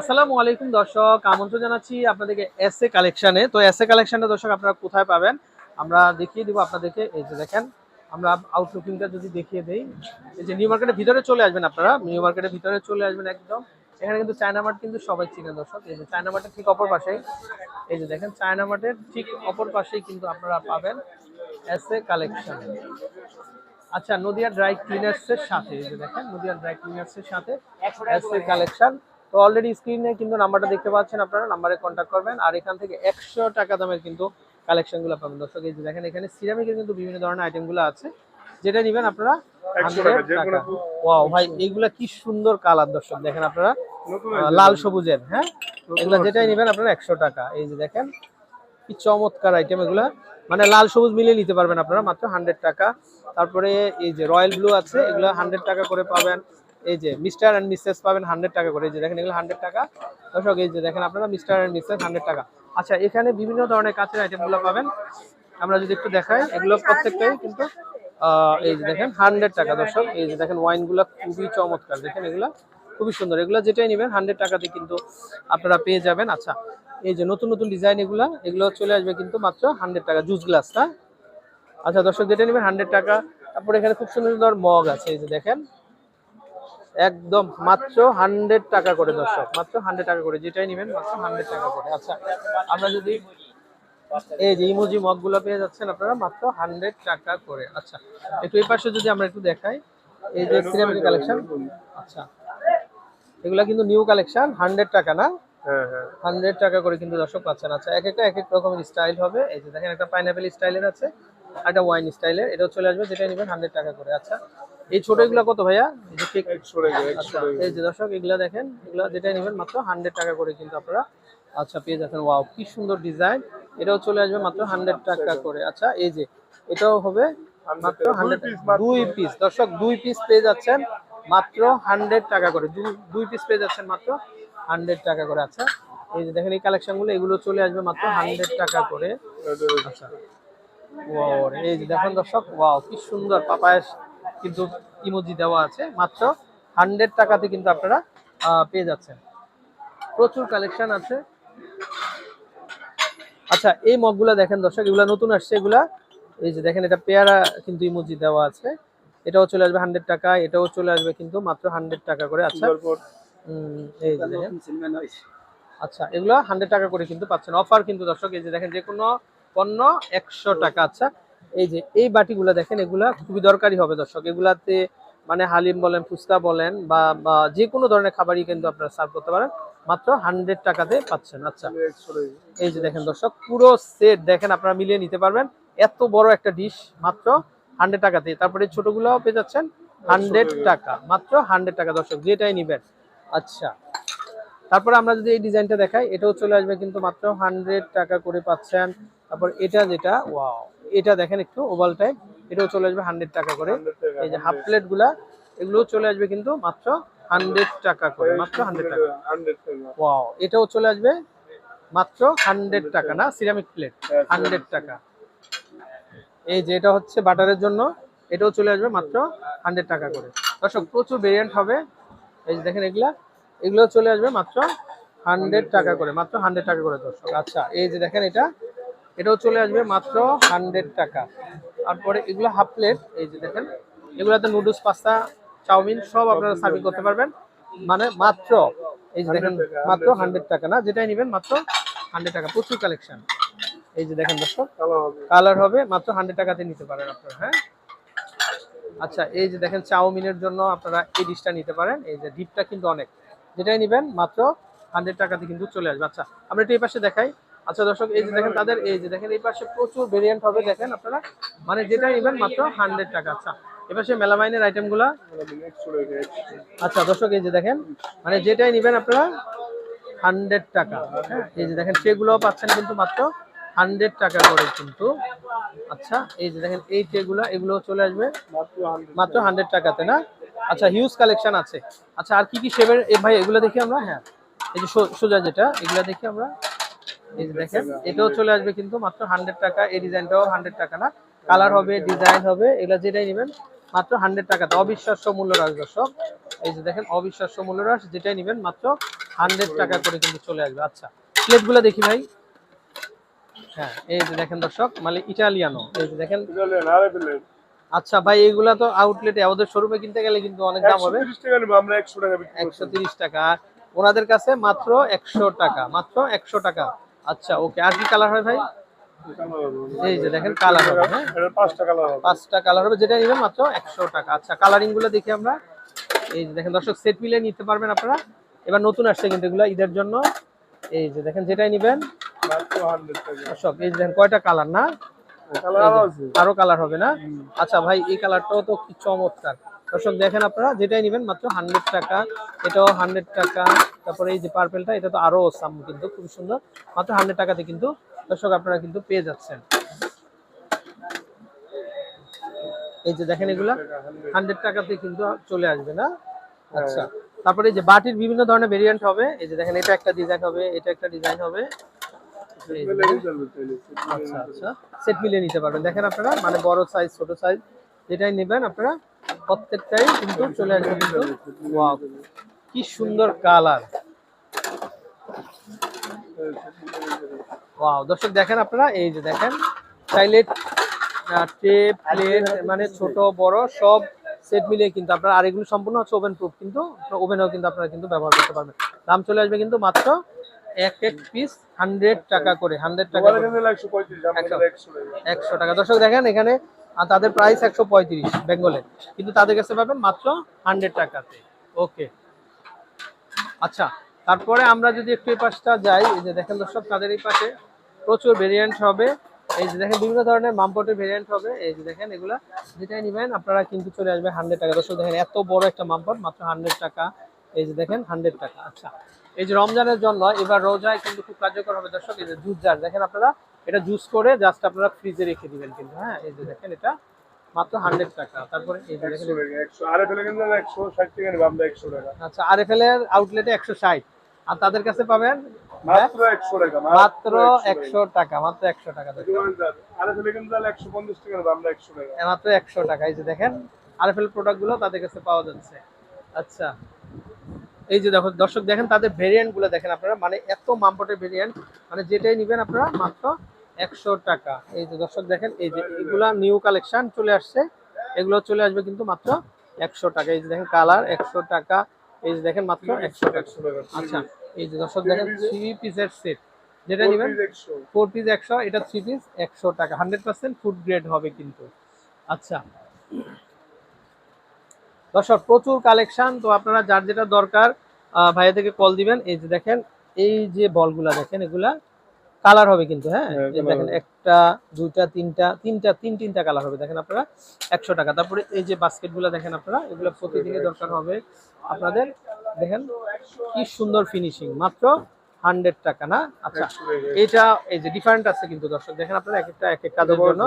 আসসালামু আলাইকুম দর্শক, আমন্ত্রণ জানাচ্ছি আপনাদেরকে এস এ। কালেকশনে তো এস এ কালেকশনটা দর্শক আপনারা কোথায় পাবেন? আমরা দেখিয়ে দিব আপনাদেরকে, এই যে দেখেন, আমরা আউটলুকিংটা যদি দেখিয়ে দেই। এই যে নিউ মার্কেটের ভিতরে চলে আসবেন আপনারা নিউ মার্কেটের ভিতরে চলে আসবেন একদম। এখানে কিন্তু চায়না মার্ট কিন্তু সবাই চিনেন দর্শক। এই যে চায়না মার্টের ঠিক অপর পাশে এই যে দেখেন চায়না মার্টের ঠিক অপর পাশেই কিন্তু আপনারা পাবেন এস এ। কালেকশন আচ্ছা নদিয়া ড্রাই ক্লিনার্সের সাথে, এই যে দেখেন, নদিয়া ড্রাই ক্লিনার্সের সাথে এস এ কালেকশন তো অলরেডি স্ক্রিনে কিন্তু নাম্বারটা দেখতে পাচ্ছেন আপনারা নাম্বারে কন্ট্যাক্ট করবেন। আর এখান থেকে একশো টাকা দামের কিন্তু কালেকশনগুলো পাবেন। দর্শক এই যে দেখেন এখানে সিরামিকের কিন্তু বিভিন্ন ধরনের আইটেমগুলো আছে। যেটা নেবেন আপনারা 100 টাকা, 100 যে কোনো- টাকা ওয়াও ভাই এইগুলা কি সুন্দর কালার দর্শক দেখেন আপনারা। লাল সবুজের হ্যাঁ? এগুলা যেটাই নেবেন আপনারা একশো টাকা। এই যে দেখেন কি চমৎকার আইটেম এগুলা। মানে লাল সবুজ মিলিয়ে নিতে পারবেন আপনারা মাত্র হান্ড্রেড টাকা। তারপরে এই যে রয়্যাল ব্লু আছে এগুলো হান্ড্রেড টাকা করে পাবেন। এই যে মিস্টার অ্যান্ড মিসেস পাবেন হান্ড্রেড টাকা করে। এই যে দেখেন এগুলো হান্ড্রেড টাকা। দর্শক, এই যে দেখেন আপনারা মিস্টার অ্যান্ড মিসেস হান্ড্রেড টাকা। আচ্ছা এখানে বিভিন্ন ধরনের কাঁচের আইটেমগুলো পাবেন। আমরা যদি একটু দেখাই, এগুলো প্রত্যেকটাই কিন্তু এই যে দেখেন হান্ড্রেড টাকা দর্শক। এই যে দেখেন ওয়াইনগুলো খুবই চমৎকার। দেখেন এগুলো খুবই সুন্দর। এগুলো যেটাই নেবেন হান্ড্রেড টাকাতে কিন্তু আপনারা পেয়ে যাবেন। আচ্ছা এই যে নতুন নতুন ডিজাইন এগুলা, এগুলো চলে আসবে কিন্তু মাত্র হান্ড্রেড টাকা। জুস গ্লাসটা আচ্ছা দর্শক, যেটা নেবেন হান্ড্রেড টাকা। তারপরে এখানে খুব সুন্দর সুন্দর মগ আছে। এই যে দেখেন একদম মাত্র হান্ড্রেড টাকা করে দর্শক মাত্র হান্ড্রেড টাকা করে। যেটাই নেবেন মাত্র হান্ড্রেড টাকা করে। আচ্ছা আমরা যদি এই যে ইমোজি মগগুলো পেয়ে যাচ্ছেন আপনারা মাত্র হান্ড্রেড টাকা করে। আচ্ছা একটু এই পাশে যদি আমরা একটু দেখাই এই যে সিরামিক কালেকশন আচ্ছা এগুলা কিন্তু নিউ কালেকশন হান্ড্রেড টাকা না? হ্যাঁ হ্যাঁ। হান্ড্রেড টাকা করে কিন্তু দর্শক পাচ্ছেন। আচ্ছা এক একটা এক এক রকমের স্টাইল হবে। এই যে দেখেন একটা পাইনাপেল স্টাইলের আছে একটা ওয়াইন স্টাইলের এটাও চলে আসবে যেটা নেবেন হান্ড্রেড টাকা করে। আচ্ছা এই ছোট এগুলো কত ভাইয়া? এই যে আচ্ছা দর্শক এগুলা দেখেন এগুলা যেটা নেবেন মাত্র হান্ড্রেড টাকা করে কিন্তু আপনারা আচ্ছা পেয়ে যাচ্ছেন। ওয়াও কি সুন্দর ডিজাইন এটাও চলে আসবে মাত্র হান্ড্রেড টাকা করে। আচ্ছা এই যে এটাও হবে মাত্র হান্ড্রেড দুই পিস দর্শক দুই পিস পেয়ে যাচ্ছেন মাত্র হান্ড্রেড টাকা করে। দুই পিস পেয়ে যাচ্ছেন মাত্র হান্ড্রেড টাকা করে। আচ্ছা এই যে দেখেন এই কালেকশনগুলো এগুলো চলে আসবে মাত্র হান্ড্রেড টাকা করে। আচ্ছা। ওয়াও এই যে দেখেন দর্শক ওয়াও কি সুন্দর পাপায়ের কিন্তু ইমোজি দেওয়া আছে। মাত্র হান্ড্রেড টাকাতে কিন্তু আপনারা পেয়ে যাচ্ছেন। প্রচুর কালেকশন আছে। আচ্ছা এই মগগুলা দেখেন দর্শক এগুলা নতুন আসছে এগুলা। এই যে দেখেন এটা পেয়ারা কিন্তু ইমোজি দেওয়া আছে। এটাও চলে আসবে হান্ড্রেড টাকা এটাও চলে আসবে কিন্তু মাত্র হান্ড্রেড টাকা করে। আচ্ছা উম, এই যে দেখেন। আচ্ছা এগুলো হান্ড্রেড টাকা করে কিন্তু পাচ্ছেন। অফার কিন্তু দর্শক এই যে দেখেন যে কোনো পণ্য একশো। টাকা। আচ্ছা এই যে, এই বাটিগুলো দেখেন, এগুলা খুবই দরকারি হবে দর্শক। এগুলাতে মানে হালিম বলেন, ফুচকা বলেন বা বা যে কোনো ধরনের খাবারই কিন্তু আপনারা সার্ভ করতে পারেন। মাত্র হান্ড্রেড টাকাতে পাচ্ছেন। আচ্ছা এই যে দেখেন দর্শক, পুরো সেট দেখেন, আপনারা মিলিয়ে নিতে পারবেন। এত বড় একটা ডিশ মাত্র হান্ড্রেড টাকাতে। তারপরে ছোটগুলোও পেয়ে যাচ্ছেন হান্ড্রেড টাকা। মাত্র হান্ড্রেড টাকা দর্শক, যেটাই নিবেন। আচ্ছা তারপরে আমরা যদি এই ডিজাইনটা দেখাই, এটাও চলে আসবে কিন্তু মাত্র হান্ড্রেড টাকা করে পাচ্ছেন। তারপর এটা যেটা ওয়াও এটা দেখেন একটু ওভাল টাইপ এটাও চলে আসবে হান্ড্রেড টাকা করে। এই যে হাফ প্লেটগুলা এগুলোও চলে আসবে কিন্তু মাত্র হান্ড্রেড টাকা করে মাত্র হান্ড্রেড টাকা। ওয়াও এটাও চলে আসবে মাত্র হান্ড্রেড টাকা না সিরামিক প্লেট হান্ড্রেড টাকা। এই যে এটা হচ্ছে বাটারের জন্য এটাও চলে আসবে মাত্র হান্ড্রেড টাকা করে। দর্শক প্রচুর ভেরিয়েন্ট হবে। এই যে দেখেন এগুলা এগুলো চলে আসবে মাত্র হান্ড্রেড টাকা করে মাত্র হান্ড্রেড টাকা করে দর্শক। আচ্ছা এই যে দেখেন এটা এটাও চলে আসবে মাত্র হান্ড্রেড টাকা। তারপরে এগুলো হাফ প্লেট এই যে দেখেন এগুলাতে নুডলস পাস্তা চাউমিন সব আপনারা সার্ভিং করতে পারবেন। মানে মাত্র এই যে দেখেন মাত্র হান্ড্রেড টাকা। না যেটাই নেবেন মাত্র হান্ড্রেড টাকা। প্রচুর কালেকশন এই যে দেখেন দর্শক কালার হবে। মাত্র হান্ড্রেড টাকাতে নিতে পারেন আপনারা হ্যাঁ? আচ্ছা এই যে দেখেন চাউমিনের জন্য আপনারা এই ডিশটা নিতে পারেন। এই যে ডিপটা কিন্তু অনেক। যেটাই নেবেন মাত্র হান্ড্রেড টাকাতে কিন্তু চলে আসবে। আচ্ছা আমরা একটু এই পাশে দেখাই। আচ্ছা দর্শক, এই যে দেখেন তাদের, এই যে দেখেন, এই পাশে প্রচুর ভেরিয়েন্ট হবে, দেখেন আপনারা? মানে যেটাই নেবেন মাত্র হান্ড্রেড টাকা আচ্ছা। এই পাশে মেলামাইনের আইটেমগুলা আচ্ছা দর্শক, এই যে দেখেন মানে যেটাই নেবেন আপনারা হান্ড্রেড টাকা হ্যাঁ? এই যে দেখেন, সেগুলোও পাচ্ছেন কিন্তু মাত্র হান্ড্রেড টাকা করে কিন্তু। আচ্ছা এই যে দেখেন, এই ট্রেগুলো এগুলো চলে আসবে মাত্র হান্ড্রেড টাকাতে, না? আচ্ছা হিউজ কালেকশন আছে। আচ্ছা আর কি কি শেপের এ ভাই, এগুলো দেখি আমরা? হ্যাঁ এই যে সো- সোজা যেটা, এগুলো দেখি আমরা। এই যে দেখেন এটাও চলে আসবে কিন্তু মাত্র হান্ড্রেড টাকা। এই ডিজাইনটাও হান্ড্রেড টাকা না। কালার হবে ডিজাইন হবে এগুলো যেটাই নেবেন মাত্র হান্ড্রেড টাকাতে অবিশ্বাস্য মূল্য হ্রাস দর্শক। এই যে দেখেন অবিশ্বাস্য মূল্য হ্রাস যেটাই নেবেন মাত্র হান্ড্রেড টাকা করে কিন্তু চলে আসবে। আচ্ছা প্লেটগুলো দেখি ভাই। হ্যাঁ এই যে দেখেন দর্শক মানে ইটালিয়ানো। এই যে দেখেন। আচ্ছা ভাই এইগুলা তো আউটলেটে ওদের শোরুমে কিনতে গেলে কিন্তু অনেক দাম হবে। 130 টাকা নিবো আমরা 100 টাকা বিক্রি একশো তিরিশ টাকা। ওনাদের কাছে মাত্র একশো টাকা মাত্র একশো টাকা। আচ্ছা ওকে। আর কি কালার হয় ভাই? এই যে দেখেন কালার হবে হ্যাঁ? এটা 5 টাকা লাগাবো পাঁচটা কালার হবে যেটা নেবেন মাত্র একশো টাকা। আচ্ছা কালারিংগুলো দেখি আমরা। এই যে দেখেন দর্শক সেট মিলে নিতে পারবেন আপনারা। এবার নতুন আসছে কিন্তু এগুলো ঈদের জন্য। এই যে দেখেন যেটাই নেবেন। মাত্র 100 টাকা দর্শক এই দেখেন কয়টা কালার না? কালার আরও কালার হবে না? আচ্ছা ভাই এই কালারটাও তো কি চমৎকার। দর্শক দেখেন আপনারা যেটাই নেবেন মাত্র হান্ড্রেড টাকা। এটাও হান্ড্রেড টাকা। তারপরে এই যে পার্পেলটা এটা তো আরও সাম কিন্তু, খুব সুন্দর। মাত্র হান্ড্রেড টাকাতে কিন্তু দর্শক আপনারা কিন্তু পেয়ে যাচ্ছেন। এই যে দেখেন এগুলা হান্ড্রেড টাকাতে কিন্তু চলে আসবে না? আচ্ছা তারপরে যে বাটির বিভিন্ন ধরনের ভেরিয়েন্ট হবে। এই যে দেখেন, এটা একটা ডিজাইন হবে, এটা একটা ডিজাইন হবে। আচ্ছা আচ্ছা সেট মিলিয়ে নিতে পারবেন। দেখেন আপনারা মানে বড় সাইজ ছোট সাইজ যেটাই নেবেন আপনারা, প্রত্যেকটাই কিন্তু চলে আসবে কিন্তু। কি সুন্দর কালার। ওয়াও দর্শক দেখেন আপনারা এই যে দেখেন চাইলে প্লেট মানে ছোট বড় সব সেট মিলিয়ে কিন্তু আপনার আর এগুলো সম্পূর্ণ হচ্ছে ওভেন প্রুফ কিন্তু ওভেনও কিন্তু আপনারা কিন্তু ব্যবহার করতে পারবেন। দাম চলে আসবে কিন্তু মাত্র এক এক পিস হান্ড্রেড টাকা করে হান্ড্রেড টাকা একশো টাকা। দর্শক দেখেন এখানে তাদের প্রাইস একশো পঁয়ত্রিশ বেঙ্গলের কিন্তু তাদের কাছে পাবেন মাত্র হান্ড্রেড টাকাতে। ওকে আচ্ছা তারপরে আমরা যদি একটু এই পাশটা যাই, এই যে দেখেন দর্শক, তাদের এই পাশে প্রচুর ভেরিয়েন্ট হবে। এই যে দেখেন, বিভিন্ন ধরনের মামপটের ভেরিয়েন্ট হবে। এই যে দেখেন, এগুলা যেটাই নেবেন, আপনারা কিন্তু চলে আসবে হান্ড্রেড টাকা। দর্শক, দেখেন, এত বড় একটা মামপট মাত্র হান্ড্রেড টাকা। এই যে দেখেন হান্ড্রেড টাকা। আচ্ছা এই যে রমজানের জন্য, এবার রোজায় কিন্তু খুব কার্যকর হবে দর্শক, এই যে জুস জার দেখেন আপনারা, এটা জুস করে জাস্ট আপনারা ফ্রিজে রেখে দিবেন কিন্তু হ্যাঁ? এই যে দেখেন, এটা মাত্র হান্ড্রেড টাকা। তারপরে আচ্ছা আর এফ এল এর আউটলেটে একশো ষাট। আর তাদের কাছে পাবেন মাত্র 100 টাকা মাত্র একশো টাকা। মাত্র একশো টাকা দেখেন। আরে ফেলে কিন্তু 150 টাকা নেব 100 টাকা। মাত্র একশো টাকা এই যে দেখেন। আরএফএল প্রোডাক্টগুলো তাদের কাছে পাওয়া যাচ্ছে। আচ্ছা। এই যে দেখো দর্শক দেখেন তাদের ভেরিয়েন্টগুলো দেখেন আপনারা। মানে এত মাম্পটের ভেরিয়েন্ট মানে যেটাই নিবেন আপনারা মাত্র একশো টাকা। এই যে দর্শক দেখেন এই যে এগুলা নিউ কালেকশন চলে আসছে। এগুলো চলে আসবে কিন্তু মাত্র একশো টাকা। এই যে দেখেন কালার একশো টাকা। এই যে দেখেন মাত্র একশো টাকা। আচ্ছা এই যে দর্শক দেখেন থ্রি পিসের সেট যেটা নিবেন? 100 ফোর পিস একশো এটা থ্রি পিস একশো টাকা। হান্ড্রেড পার্সেন্ট ফুড গ্রেড হবে কিন্তু। আচ্ছা। দর্শক প্রচুর কালেকশন তো আপনারা যার যেটা দরকার ভাইয়া থেকে কল দিবেন। এই যে দেখেন এই যে বলগুলা দেখেন এগুলা কালার হবে কিন্তু হ্যাঁ? হ্যাঁ, দেখেন একটা দুইটা তিনটা তিনটা তিন তিনটা কালার হবে। দেখেন আপনারা একশো টাকা। তারপরে এই যে বাস্কেটগুলা দেখেন আপনারা এগুলো প্রতিদিনই দরকার হবে আপনাদের। দেখেন কি সুন্দর ফিনিশিং মাত্র হান্ড্রেড টাকা না? আচ্ছা এটা এই যে ডিফারেন্ট আছে কিন্তু দর্শক। দেখেন আপনারা এক একটা এক এক কাজের জন্য।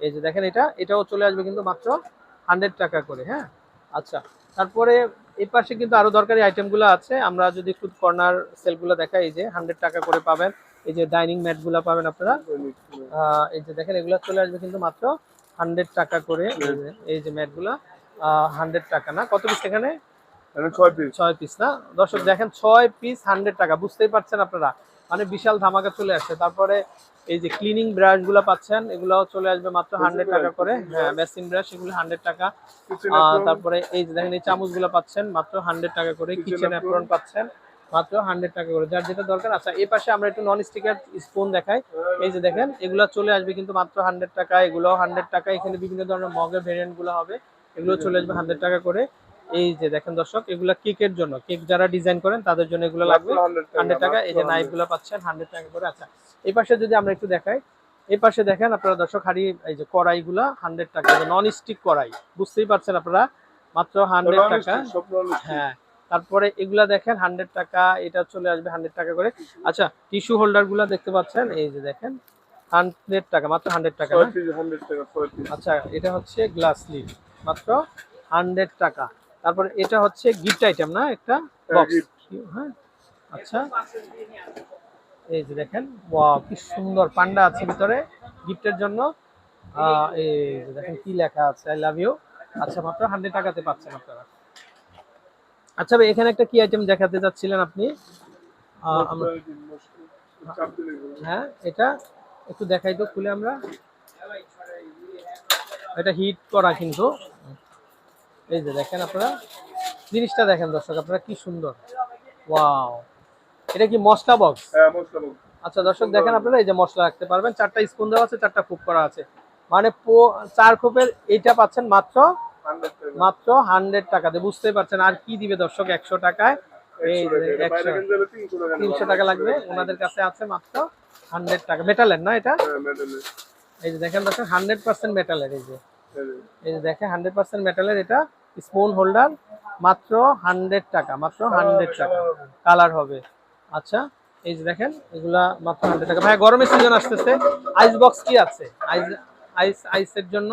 এই যে দেখেন এটা এটাও চলে আসবে কিন্তু মাত্র হান্ড্রেড টাকা করে হ্যাঁ? আচ্ছা তারপরে এই পাশে কিন্তু আরও দরকারি আইটেমগুলো আছে। আমরা যদি একটু কর্নার সেলগুলো দেখাই এই যে হান্ড্রেড টাকা করে পাবেন। এই যে ডাইনিং ম্যাট ম্যাটগুলো পাবেন আপনারা। এই যে দেখেন এগুলো চলে আসবে কিন্তু মাত্র হান্ড্রেড টাকা করে এই যে- ম্যাটগুলা হান্ড্রেড টাকা না? কত পিস এখানে? এটা 6 পিস ছয় পিস না? দর্শক দেখেন ছয় পিস হান্ড্রেড টাকা। বুঝতেই পারছেন আপনারা। মানে বিশাল ধামাকা চলে আসছে তারপরে এই যে ক্লিনিং ব্রাশগুলা পাচ্ছেন এগুলাও চলে আসবে মাত্র হান্ড্রেড টাকা করে। হ্যাঁ মেশিন ব্রাশ এগুলো হান্ড্রেড টাকা। তারপরে এই যে দেখেন এই চামচগুলা পাচ্ছেন মাত্র হান্ড্রেড টাকা করে। কিচেন অ্যাপ্রন পাচ্ছেন। মাত্র হান্ড্রেড টাকা করে। যার যেটা দরকার আচ্ছা এই পাশে আমরা একটু নন স্টিকার স্পুন দেখাই। এই যে দেখেন এগুলো চলে আসবে কিন্তু মাত্র হান্ড্রেড টাকা এগুলো হান্ড্রেড টাকা। এখানে বিভিন্ন ধরনের মগের ভেরিয়েন্টগুলো হবে এগুলো চলে আসবে হান্ড্রেড টাকা করে। এই যে দেখেন দর্শক এগুলা কেকের জন্য কেক যারা ডিজাইন করেন তাদের জন্য এগুলো লাগবে। হান্ড্রেড টাকা এই যে নাইফগুলো পাচ্ছেন হান্ড্রেড টাকা করে। আচ্ছা এই পাশে যদি আমরা একটু দেখাই এই পাশে দেখেন আপনারা দর্শক হাড়ি এই যে কড়াইগুলা হান্ড্রেড টাকা নন স্টিক কড়াই। বুঝতেই পারছেন আপনারা মাত্র হান্ড্রেড টাকা। হ্যাঁ তারপরে এগুলা দেখেন হান্ড্রেড টাকা এটা চলে আসবে হান্ড্রেড টাকা করে। আচ্ছা টিস্যু হোল্ডারগুলা দেখতে পাচ্ছেন? এই যে দেখেন হান্ড্রেড টাকা মাত্র হান্ড্রেড টাকা আচ্ছা এটা হচ্ছে গ্লাস লিড মাত্র হান্ড্রেড টাকা। তারপরে এটা হচ্ছে গিফট আইটেম না? একটা বক্স হ্যাঁ আচ্ছা। এই যে দেখেন কি সুন্দর পান্ডা আছে ভিতরে গিফটের জন্য। আহ, এই যে দেখেন কি লেখা আছে আই লাভ ইউ আচ্ছা মাত্র হান্ড্রেড টাকাতে পাচ্ছেন আপনারা। আচ্ছা ভাই এখানে একটা কি আইটেম দেখাতে যাচ্ছিলেন আপনি। হ্যাঁ এটা একটু দেখাই তো খুলে আমরা। এটা হিট করা কিন্তু। এই যে দেখেন আপনারা। জিনিসটা দেখেন দর্শক আপনারা কি সুন্দর। ওয়াও। এটা কি মশলা বক্স হ্যাঁ মশলা বক্স আচ্ছা দর্শক দেখেন আপনারা এই যে মশলা রাখতে পারবেন। চারটা স্পুন দেওয়া আছে চারটা খুব করা আছে। মানে চার খোপের এইটা পাচ্ছেন মাত্র মাত্র হান্ড্রেড টাকাতে বুঝতেই পারছেন আর কি দিবে দর্শক একশো টাকায়? এই তিনশো টাকা লাগবে ওনাদের কাছে আছে মাত্র হান্ড্রেড টাকা। মেটালের না এটা? হ্যাঁ এই যে দেখেন দর্শক হান্ড্রেড পার্সেন্ট মেটালের এই যে। এই যে। দেখেন হান্ড্রেড পার্সেন্ট মেটালের এটা স্পুন হোল্ডার মাত্র হান্ড্রেড টাকা মাত্র হান্ড্রেড টাকা। কালার হবে। আচ্ছা এই যে দেখেন এগুলা মাত্র হান্ড্রেড টাকা। ভাই গরমের সিজন আসতেছে। আইস বক্স কি আছে? আইস আইস আইসের জন্য।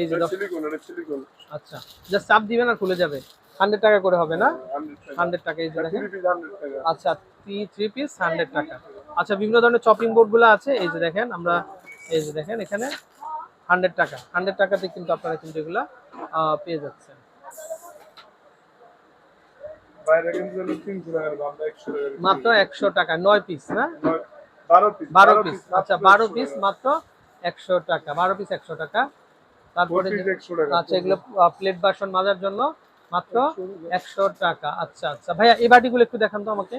এই যে সিলিকন, আচ্ছা জাস্ট চাপ দিবেন আর খুলে যাবে। হান্ড্রেড টাকা করে হবে না? হান্ড্রেড টাকা। এই যে দেখেন। three piece 100 টাকা। আচ্ছা থ্রি পিস হান্ড্রেড টাকা। আচ্ছা বিভিন্ন ধরনের চপিং বোর্ডগুলো আছে। এই যে দেখেন আমরা এই যে দেখেন এখানে হান্ড্রেড টাকা। হান্ড্রেড টাকাতে কিন্তু আপনারা কিন্তু এগুলা পেয়ে যাচ্ছেন। বাইরে কিনতে হলে 300 টাকা নেবে, আমরা 100 টাকা দিচ্ছি। মাত্র একশো টাকা নয় পিস না? বারো পিস বারো পিস আচ্ছা বারো পিস মাত্র একশো টাকা বারো পিস একশো টাকা। তারপরে four piece যে- 100 টাকা। আচ্ছা এগুলো প্লেট বাসন মাজার জন্য মাত্র একশো টাকা। আচ্ছা আচ্ছা। ভাইয়া এই বাটিগুলো একটু দেখান তো আমাকে।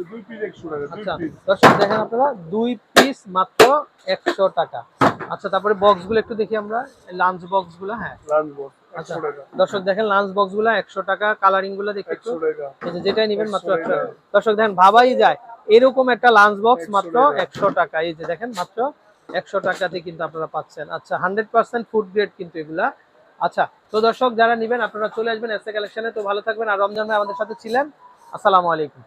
দুই piece 100 টাকা, দুই আচ্ছা দর্শক দেখেন আপনারা দুই পিস মাত্র একশো টাকা। আচ্ছা তারপরে বক্সগুলো একটু দেখি আমরা। লাঞ্চ বক্সগুলো হ্যাঁ আচ্ছা দর্শক দেখেন লাঞ্চ বক্সগুলো একশো টাকা। কালারিংগুলো দেখি একটু। 100 টাকা। এই যে যেটাই নেবেন মাত্র 100 একশো দর্শক দেখেন ভাবাই যায়। এরকম একটা লাঞ্চ বক্স মাত্র একশো টাকা। এই যে দেখেন মাত্র একশো টাকাতে কিন্তু আপনারা পাচ্ছেন। আচ্ছা হান্ড্রেড পার্সেন্ট ফুড গ্রেড কিন্তু এগুলা। আচ্ছা তো দর্শক, যারা নেবেন আপনারা চলে আসবেন এসএ কালেকশনে তো ভালো থাকবেন আর রমজান ভাই আমাদের সাথে ছিলেন। আসসালামু আলাইকুম।